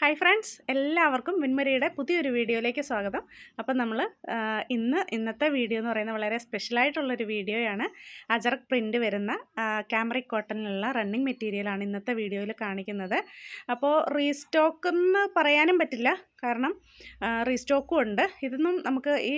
Hi friends എല്ലാവർക്കും വിൻമരിയുടെ പുതിയൊരു വീഡിയോയിലേക്ക് സ്വാഗതം. അപ്പം നമ്മൾ ഇന്ന് ഇന്നത്തെ വീഡിയോ എന്ന് പറയുന്നത് വളരെ സ്പെഷ്യലായിട്ടുള്ളൊരു വീഡിയോയാണ്. അജറക് പ്രിന്റ് വരുന്ന ക്യാമറിക് കോട്ടണിലുള്ള റണ്ണിങ് മെറ്റീരിയലാണ് ഇന്നത്തെ വീഡിയോയിൽ കാണിക്കുന്നത്. അപ്പോൾ റീസ്റ്റോക്ക് എന്ന് പറയാനും പറ്റില്ല. കാരണം റീസ്റ്റോക്കും ഉണ്ട്. ഇതൊന്നും നമുക്ക് ഈ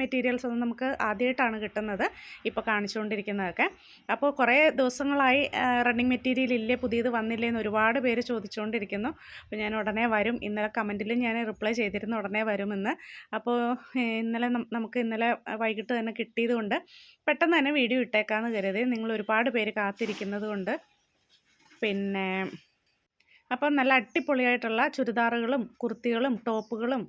മെറ്റീരിയൽസ് ഒന്നും നമുക്ക് ആദ്യമായിട്ടാണ് കിട്ടുന്നത് ഇപ്പോൾ കാണിച്ചുകൊണ്ടിരിക്കുന്നതൊക്കെ. അപ്പോൾ കുറേ ദിവസങ്ങളായി റണ്ണിങ് മെറ്റീരിയൽ ഇല്ലേ പുതിയത് വന്നില്ലേ എന്ന് ഒരുപാട് പേര് ചോദിച്ചുകൊണ്ടിരിക്കുന്നു. അപ്പോൾ ഞാൻ ഉടനെ വരും. ഇന്നലെ കമന്റിലും ഞാൻ റിപ്ലൈ ചെയ്തിരുന്നു ഉടനെ വരുമെന്ന് അപ്പോൾ ഇന്നലെ നമുക്ക് ഇന്നലെ വൈകിട്ട് തന്നെ കിട്ടിയതുകൊണ്ട് പെട്ടെന്ന് തന്നെ വീഡിയോ ഇട്ടേക്കാമെന്ന് കരുതി. നിങ്ങൾ ഒരുപാട് പേര് കാത്തിരിക്കുന്നത് കൊണ്ട് പിന്നെ അപ്പം നല്ല അടിപൊളിയായിട്ടുള്ള ചുരിദാറുകളും കുർത്തികളും ടോപ്പുകളും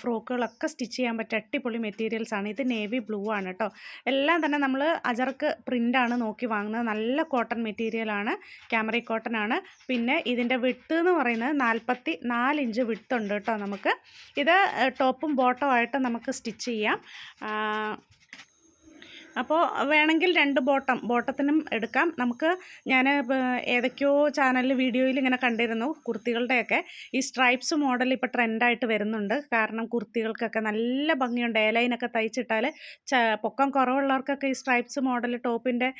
ഫ്രോക്കുകളൊക്കെ സ്റ്റിച്ച് ചെയ്യാൻ പറ്റിയ അടിപൊളി മെറ്റീരിയൽസാണ് ഇത് നേവി ബ്ലൂ ആണ് കേട്ടോ. എല്ലാം തന്നെ നമ്മൾ അജർക്ക് പ്രിന്റാണ് നോക്കി വാങ്ങുന്നത്. നല്ല കോട്ടൺ മെറ്റീരിയലാണ് ക്യാമറ കോട്ടൺ ആണ്. പിന്നെ ഇതിന്റെ വിട്ട് എന്ന് പറയുന്നത് നാൽപ്പത്തി നാലിഞ്ച് വിട്ടുണ്ട് കേട്ടോ നമുക്ക്. ഇത് ടോപ്പും ബോട്ടവും ആയിട്ട് നമുക്ക് സ്റ്റിച്ച് ചെയ്യാം. അപ്പോൾ വേണമെങ്കിൽ രണ്ട് ബോട്ടം ബോട്ടത്തിനും എടുക്കാം. നമുക്ക് ഞാൻ ഏതൊക്കെയോ ചാനലിൽ വീഡിയോയിൽ ഇങ്ങനെ കണ്ടിരുന്നു കുർത്തികളുടെയൊക്കെ. ഈ സ്ട്രൈപ്സ് മോഡൽ ഇപ്പോൾ ട്രെൻഡായിട്ട് വരുന്നുണ്ട്. കാരണം കുർത്തികൾക്കൊക്കെ നല്ല ഭംഗിയുണ്ട്. ഏലൈനൊക്കെ തയ്ച്ചിട്ടാൽ പൊക്കം കുറവുള്ളവർക്കൊക്കെ ഈ സ്ട്രൈപ്സ് മോഡൽ ടോപ്പിന്റെ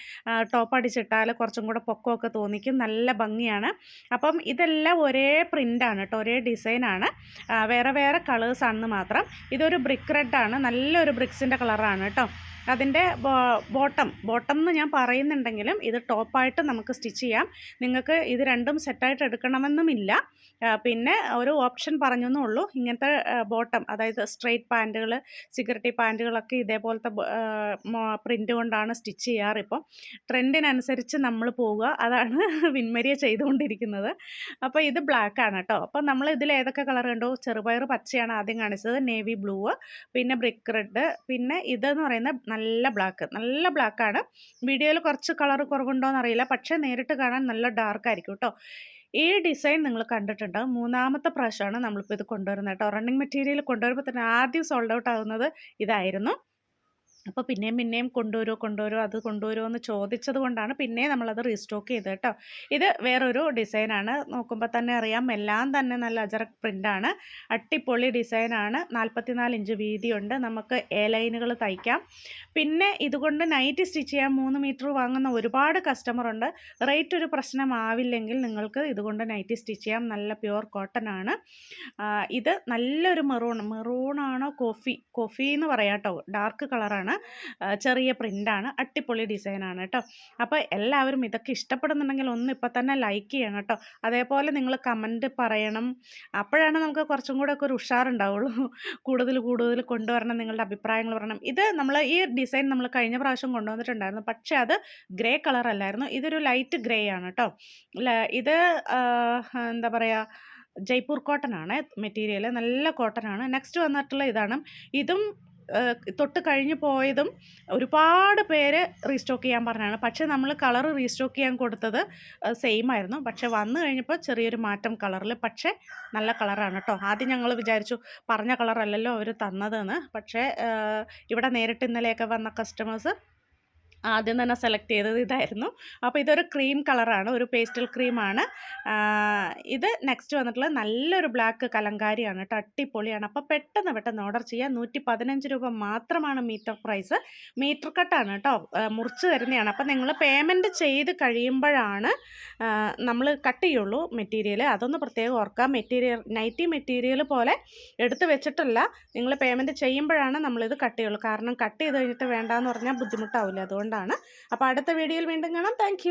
ടോപ്പ് അടിച്ചിട്ടാൽ കുറച്ചും കൂടെ പൊക്കമൊക്കെ തോന്നിക്കും. നല്ല ഭംഗിയാണ്. അപ്പം ഇതെല്ലാം ഒരേ പ്രിന്റാണ് കേട്ടോ ഒരേ ഡിസൈനാണ്. വേറെ വേറെ കളേഴ്സാണെന്ന് മാത്രം. ഇതൊരു ബ്രിക്ക് റെഡാണ്. നല്ലൊരു ബ്രിക്സിന്റെ കളറാണ് കേട്ടോ അതിന്റെ ബോട്ടം ബോട്ടം എന്ന് ഞാൻ പറയുന്നുണ്ടെങ്കിലും ഇത് ടോപ്പായിട്ട് നമുക്ക് സ്റ്റിച്ച് ചെയ്യാം. നിങ്ങൾക്ക് ഇത് രണ്ടും സെറ്റായിട്ട് എടുക്കണമെന്നുമില്ല. പിന്നെ ഒരു ഓപ്ഷൻ പറഞ്ഞെന്നേ ഉള്ളൂ. ഇങ്ങനത്തെ ബോട്ടം അതായത് സ്ട്രെയിറ്റ് പാന്റുകൾ സിഗരറ്റി പാന്റുകളൊക്കെ ഇതേപോലത്തെ പ്രിന്റ് കൊണ്ടാണ് സ്റ്റിച്ച് ചെയ്യാറ് ഇപ്പം ട്രെൻഡിനനുസരിച്ച് നമ്മൾ പോവുക. അതാണ് വിൻമരിയ ചെയ്തുകൊണ്ടിരിക്കുന്നത്. അപ്പോൾ ഇത് ബ്ലാക്ക് ആണ് കേട്ടോ. അപ്പോൾ നമ്മൾ ഇതിൽ ഏതൊക്കെ കളർ കണ്ടോ? ചെറുപയർ പച്ചയാണ് ആദ്യം കാണിച്ചത്. നേവി ബ്ലൂ പിന്നെ ബ്രിക്ക് റെഡ് പിന്നെ ഇതെന്ന് പറയുന്ന ബ്ലാക്ക് നല്ല ബ്ലാക്കാണ് വീഡിയോയിൽ കുറച്ച് കളർ കുറവുണ്ടോ എന്നറിയില്ല പക്ഷേ നേരിട്ട് കാണാൻ നല്ല ഡാർക്ക് ആയിരിക്കും കേട്ടോ ഈ ഡിസൈൻ നിങ്ങൾ കണ്ടിട്ടുണ്ട്. മൂന്നാമത്തെ പ്രാവശ്യമാണ് നമ്മളിപ്പോൾ ഇത് കൊണ്ടുവരുന്നത് കേട്ടോ റണ്ണിങ് മെറ്റീരിയൽ കൊണ്ടുവരുമ്പോൾ തന്നെ ആദ്യം സോൾഡ് ഔട്ട് ആകുന്നത് ഇതായിരുന്നു. അപ്പോൾ പിന്നെയും പിന്നെയും കൊണ്ടുവരുമോ കൊണ്ടുവരുമോ അത് കൊണ്ടുവരുമോ എന്ന് ചോദിച്ചത് കൊണ്ടാണ് പിന്നെ നമ്മളത് റീസ്റ്റോക്ക് ചെയ്തത് കേട്ടോ. ഇത് വേറൊരു ഡിസൈനാണ് നോക്കുമ്പോൾ തന്നെ അറിയാം എല്ലാം തന്നെ നല്ല അജറക് പ്രിന്റാണ് അട്ടിപ്പൊളി ഡിസൈനാണ് നാൽപ്പത്തിനാല് ഇഞ്ച് വീതിയുണ്ട്. നമുക്ക് എ ലൈനുകൾ തയ്ക്കാം. പിന്നെ ഇതുകൊണ്ട് നൈറ്റ് സ്റ്റിച്ച് ചെയ്യാൻ മൂന്ന് മീറ്റർ വാങ്ങുന്ന ഒരുപാട് കസ്റ്റമർ ഉണ്ട്. റേറ്റ് ഒരു പ്രശ്നമാവില്ലെങ്കിൽ നിങ്ങൾക്ക് ഇതുകൊണ്ട് നൈറ്റ് സ്റ്റിച്ച് ചെയ്യാം. നല്ല പ്യുവർ കോട്ടൺ ആണ്. ഇത് നല്ലൊരു മെറൂൺ മെറൂണാണോ കോഫി കോഫി എന്ന് പറയാം കേട്ടോ. ഡാർക്ക് കളറാണ് ചെറിയ പ്രിന്റാണ് അട്ടിപ്പൊളി ഡിസൈനാണ് കേട്ടോ അപ്പോൾ എല്ലാവരും ഇതൊക്കെ ഇഷ്ടപ്പെടുന്നുണ്ടെങ്കിൽ ഒന്ന് ഇപ്പോൾ തന്നെ ലൈക്ക് ചെയ്യണം കേട്ടോ അതേപോലെ നിങ്ങൾ കമന്റ് പറയണം. അപ്പോഴാണ് നമുക്ക് കുറച്ചും കൂടെ ഒക്കെ ഒരു ഉഷാറുണ്ടാവുള്ളൂ. കൂടുതൽ കൂടുതൽ കൊണ്ടുവരണം നിങ്ങളുടെ അഭിപ്രായങ്ങൾ പറയണം. ഇത് നമ്മൾ ഈ ഡിസൈൻ നമ്മൾ കഴിഞ്ഞ പ്രാവശ്യം കൊണ്ടുവന്നിട്ടുണ്ടായിരുന്നു. പക്ഷേ അത് ഗ്രേ കളർ അല്ലായിരുന്നു. ഇതൊരു ലൈറ്റ് ഗ്രേ ആണ് കേട്ടോ ഇത് എന്താ പറയുക ജയ്പൂർ കോട്ടൺ ആണ് മെറ്റീരിയൽ നല്ല കോട്ടൺ ആണ്. നെക്സ്റ്റ് വന്നിട്ടുള്ള ഇതാണ്. ഇതും തൊട്ട് കഴിഞ്ഞ് പോയതും ഒരുപാട് പേര് റീസ്റ്റോക്ക് ചെയ്യാൻ പറഞ്ഞാണ്. പക്ഷേ നമ്മൾ കളർ റീസ്റ്റോക്ക് ചെയ്യാൻ കൊടുത്തത് സെയിം ആയിരുന്നു പക്ഷേ വന്നു കഴിഞ്ഞപ്പോൾ ചെറിയൊരു മാറ്റം കളറിൽ പക്ഷേ നല്ല കളറാണ് കേട്ടോ. ആദ്യം ഞങ്ങൾ വിചാരിച്ചു പറഞ്ഞ കളറല്ലല്ലോ അവർ തന്നതെന്ന്. പക്ഷേ ഇവിടെ നേരിട്ട് ഇന്നലെയൊക്കെ വന്ന കസ്റ്റമേഴ്സ് ആദ്യം തന്നെ സെലക്ട് ചെയ്തത് ഇതായിരുന്നു. അപ്പോൾ ഇതൊരു ക്രീം കളറാണ് ഒരു പേസ്റ്റൽ ക്രീമാണ് ഇത് നെക്സ്റ്റ് വന്നിട്ടുള്ള നല്ലൊരു ബ്ലാക്ക് കലങ്കാരിയാണ് കേട്ടോ അട്ടിപ്പൊളിയാണ് അപ്പോൾ പെട്ടെന്ന് പെട്ടെന്ന് ഓർഡർ ചെയ്യാം നൂറ്റി പതിനഞ്ച് രൂപ മാത്രമാണ് മീറ്റർ പ്രൈസ് മീറ്റർ കട്ടാണ് കേട്ടോ മുറിച്ച് തരുന്നതാണ്. അപ്പോൾ നിങ്ങൾ പേയ്മെന്റ് ചെയ്ത് കഴിയുമ്പോഴാണ് നമ്മൾ കട്ട് ചെയ്യുള്ളൂ മെറ്റീരിയൽ അതൊന്ന് പ്രത്യേകം ഓർക്കാം മെറ്റീരിയൽ നൈറ്റി മെറ്റീരിയൽ പോലെ എടുത്ത് വെച്ചിട്ടല്ല നിങ്ങൾ പേയ്മെന്റ് ചെയ്യുമ്പോഴാണ് നമ്മളിത് കട്ട് ചെയ്യുള്ളൂ. കാരണം കട്ട് ചെയ്ത് കഴിഞ്ഞിട്ട് വേണ്ടാന്ന് പറഞ്ഞാൽ ബുദ്ധിമുട്ടാവില്ല അതുകൊണ്ട് അതുകൊണ്ടാണ് അപ്പോൾ അടുത്ത വീഡിയോയിൽ വീണ്ടും കാണാം. താങ്ക്